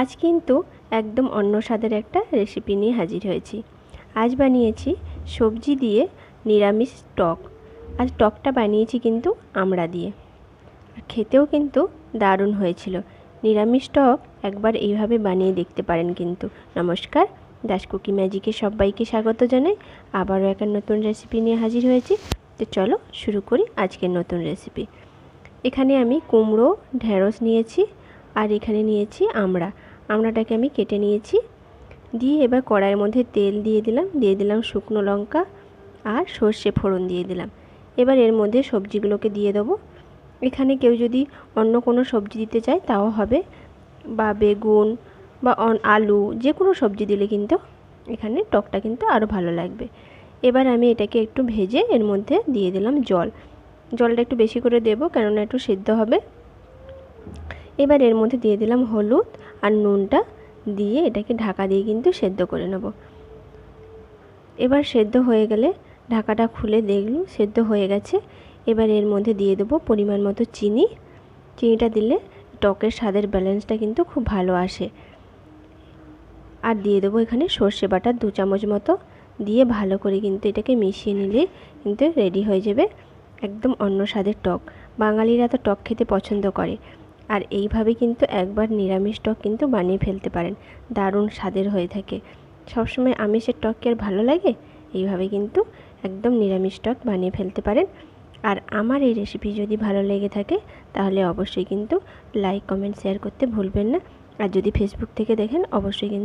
আজ কিন্তু একদম অন্য স্বাদের একটা রেসিপি নিয়ে হাজির হয়েছি। আজ বানিয়েছি সবজি দিয়ে নিরামিষ টক। আজ টকটা বানিয়েছি কিন্তু আমড়া দিয়ে। খেতেও কিন্তু দারুণ হয়েছিল। নিরামিষ টক একবার এইভাবে বানিয়ে দেখতে পারেন কিন্তু। নমস্কার, দাস কুকি ম্যাজিকে সবাইকে স্বাগত জানাই। আবারও একটা নতুন রেসিপি নিয়ে হাজির হয়েছি। তো চলো শুরু করি আজকের নতুন রেসিপি এখানে আমি কুমড়ো, ঢেঁড়স নিয়েছি। আর এখানে নিয়েছি আমড়া আমড়াটাকে আমি কেটে নিয়েছি। দিয়ে এবার কড়াইয়ের মধ্যে তেল দিয়ে দিলাম। দিয়ে দিলাম শুকনো লঙ্কা আর সর্ষে ফোড়ন দিয়ে দিলাম। এবার এর মধ্যে সবজিগুলোকে দিয়ে দেবো। এখানে কেউ যদি অন্য কোনো সবজি দিতে চায় তাও হবে। বা বেগুন বা আলু যে কোনো সবজি দিলে কিন্তু এখানে টকটা কিন্তু আরও ভালো লাগবে। এবার আমি এটাকে একটু ভেজে এর মধ্যে দিয়ে দিলাম জল। জলটা একটু বেশি করে দেবো কেননা একটু সেদ্ধ হবে। এবার এর মধ্যে দিয়ে দিলাম হলুদ আর নুনটা দিয়ে এটাকে ঢাকা দিয়ে কিন্তু সেদ্ধ করে নেব। এবার সেদ্ধ হয়ে গেলে ঢাকাটা খুলে দেখলু সেদ্ধ হয়ে গেছে। এবার এর মধ্যে দিয়ে দেবো পরিমাণ মতো চিনি। চিনিটা দিলে টকের স্বাদের ব্যালেন্সটা কিন্তু খুব ভালো আসে। আর দিয়ে দেবো এখানে সর্ষে বাটা দু চামচ মতো। দিয়ে ভালো করে কিন্তু এটাকে মিশিয়ে নিলে কিন্তু রেডি হয়ে যাবে। একদম অন্য স্বাদের টক। বাঙালিরা তো টক খেতে পছন্দ করে। আর এইভাবে কিন্তু একবার নিরামিষ টক কিন্তু বানিয়ে ফেলতে পারেন। দারুণ স্বাদের হয়ে থাকে। সবসময় আমিষের টক কি আর ভালো লাগে? এইভাবে কিন্তু একদম নিরামিষ টক বানিয়ে ফেলতে পারেন। আর আমার এই রেসিপি যদি ভালো লেগে থাকে, তাহলে অবশ্যই কিন্তু লাইক কমেন্ট শেয়ার করতে ভুলবেন না। আর যদি ফেসবুক থেকে দেখেন, অবশ্যই কিন্তু